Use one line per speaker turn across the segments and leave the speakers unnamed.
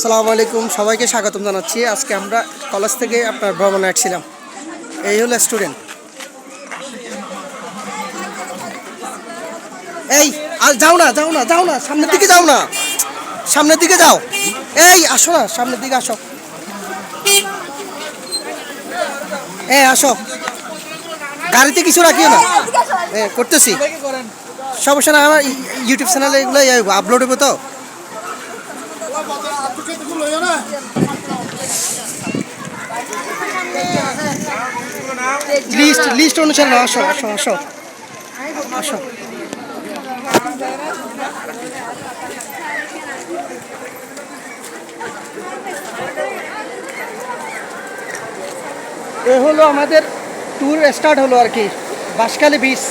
সালামু আলাইকুম, সবাইকে স্বাগতম জানাচ্ছি। আজকে আমরা কলেজ থেকে আপনার ভ্রমণে আসছিলাম। এই হলো স্টুডেন্ট এই, আর যাও না যাও না যাও না, সামনের দিকে যাও না। সামনের দিকে যাও। এই, আসো না, সামনের দিকে আসো। হ্যাঁ আসো। গাড়িতে কিছু রাখিও না। করতেছি। সমস্যা না আমার ইউটিউব চ্যানেলে এগুলো আপলোড হবে তো। লিস্ট লিস্ট অনুসারে আসো আসো আসো। আসো। এ হলো আমাদের ট্যুর স্টার্ট হলো আর কি, বাঁশখালী বিচ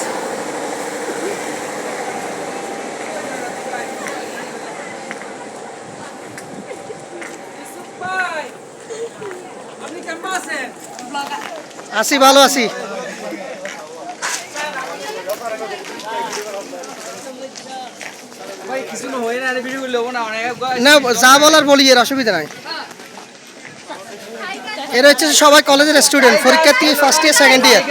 আছি ভালো আছি।
না হয়ে না ভিডিও করলে হব না অনেক
না যা বলার বলি এর অসুবিধা নাই। এরা হচ্ছে সবাই কলেজের স্টুডেন্ট পরীক্ষার্থী first year second year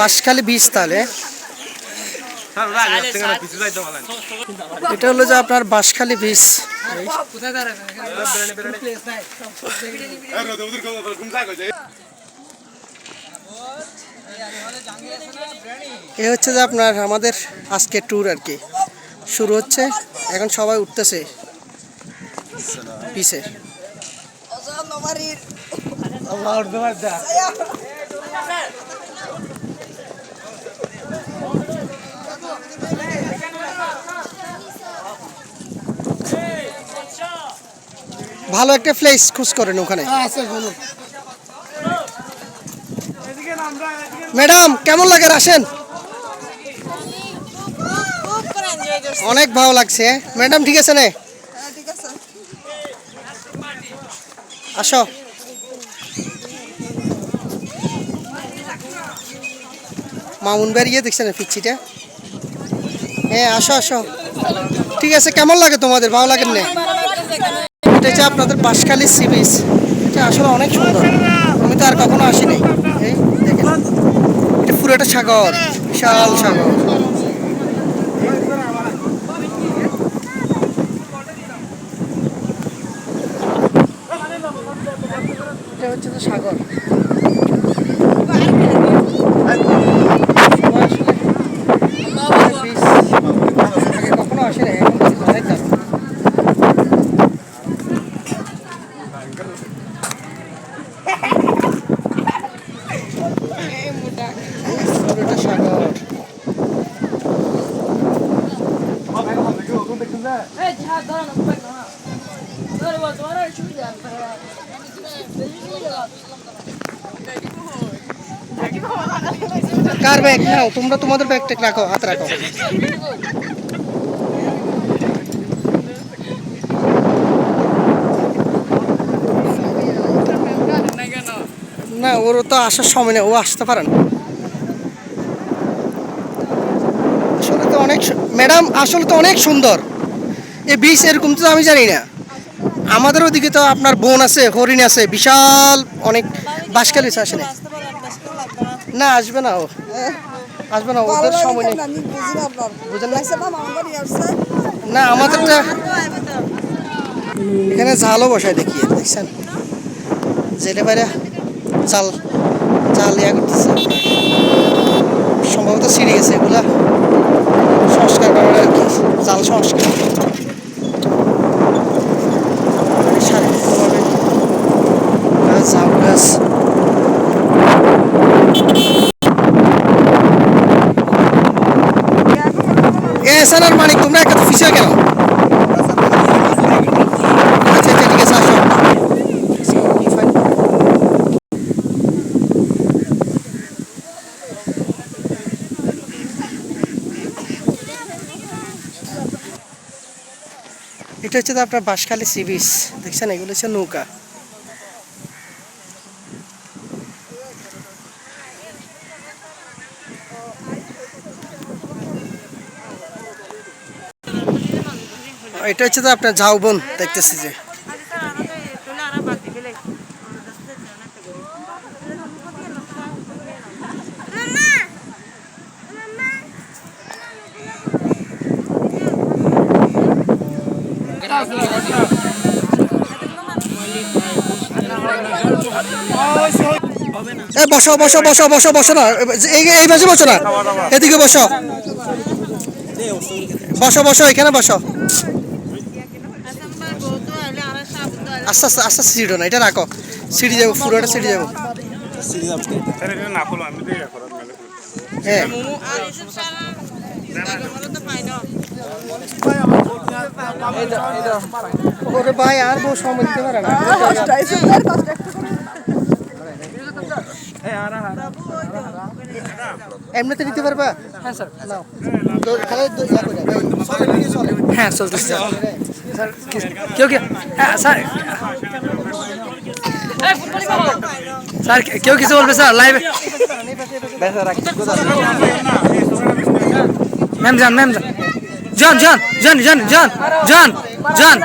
Banshkhali beach তাহলে। এটা হলো যে আপনার বাঁশখালী বিচ
কোথায় দাঁড়াবেন প্লেস নাই
এ হচ্ছে যে আপনার আমাদের আজকে ট্যুর আর কি। শুরু হচ্ছে এখন সবাই উঠতেছে পিছে। ভালো একটা প্লেস খোঁজ করেন ওখানে। ম্যাডাম কেমন লাগে আসেন? অনেক ভালো লাগছে। ম্যাডাম ঠিক আছে নে?
হ্যাঁ,
আসো। মামুন ভাইয়ের ইয়ে দেখছেন পিচ্ছিটা? হ্যাঁ আসো আসো। ঠিক আছে কেমন লাগে তোমাদের? ভালো লাগে না? এটা হচ্ছে আপনাদের বাঁশখালী সি বিচ। এটা আসলে অনেক সুন্দর। আমি তো আর কখনো আসিনি। এই দেখেন। এটা পুরোটা সাগর, বিশাল সাগর এটা হচ্ছে তো সাগর সবাই আসলে beach আগে কখনো আসেনি এখন দেখি অনেক দারুণ পুরোটা সাগর কার ব্যাগ নাও, তোমরা তোমাদের ব্যাগ টেক রাখো, হাত রাখো। না, ওর তো আসার সময় নেই, ও আসতে পারে না। আসলে তো অনেক ম্যাডাম, আসলে তো অনেক সুন্দর। এই বিচ এরকম তো আমি জানি না। আমাদের ওদিকে তো আপনার বোন আছে হরিণ আছে বিশাল অনেক বাসকালি আসে না
না
আসবে না ও। আসবে না ওদের সময় নেই।
না
না আমাদেরটা এখানে জালও বসায় দেখিয়ে দেখছেন? জেলে বাইরে জাল জাল ইয়া করতেছে। সম্ভবত ছিঁড়ে গেছে এগুলা সংস্কার করার আর কি জাল সংস্কার শারীরিকভাবে গাছ ঝাউ গাছ এ সানার মানিক, তোমরা একটা ফিসে কেন এটা হচ্ছে তো আপনার বাঁশখালী সি বিচ। দেখছেন, এগুলো হচ্ছে নৌকা। এটা হচ্ছে তো আপনার ঝাউবন দেখতেছি যে। এ, বসো বসো বসো বসো বসো না। এই পাশে বসো না। এদিকে বসো। বসো বসো, এখানে বসো। আস্তে আস্তে আস্তে সিঁড়ো না এটা রাখো। সিঁড়ি যাব পুরোটা সিঁড়ি যাব। হ্যাঁ। ওরে ভাই আর বউ সময় দিতে পারে না।
কষ্ট এই সুন্দর কষ্ট একটু করে
এমনিতে নিতে পারবা
হ্যাঁ স্যার
নাও।
হ্যাঁ চলতেছে। কেউ কে হ্যাঁ স্যার স্যার কেউ কিছু বলবে স্যার লাইভে ম্যাম যান ম্যাম যান জন জন জন জন জন জন জন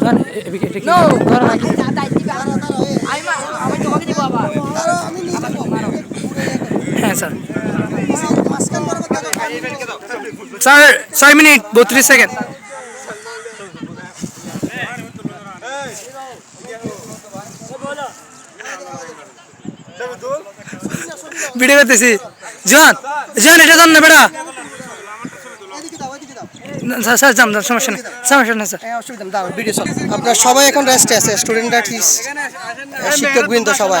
জন এদিকে এটা কি ধরো না কি? হ্যাঁ স্যার। স্যার ছয় মিনিট বত্রিশ সেকেন্ড। ভিডিও করতেছি। জন জন এটা জান না বেড়া। স্যার স্যার যান যান, সমস্যা নেই। সমস্যা নেই স্যার।
হ্যাঁ, অসুবিধা নেই, দাও, চলে। আপনারা সবাই এখন রেস্টে আছে স্টুডেন্টরা শিক্ষক বৃন্দ সবাই।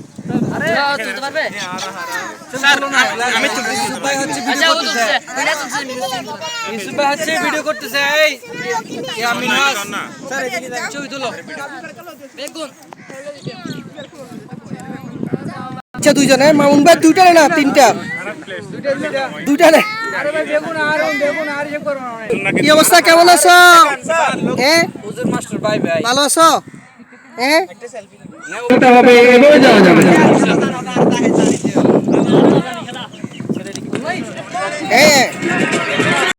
আচ্ছা দুইজনে মামুন ভাই দুইটা না তিনটা দুইটা কি অবস্থা কেমন আছো ভালো আছো হ্যাঁ
হবে এগিয়ে যাওয়া যাবে
এই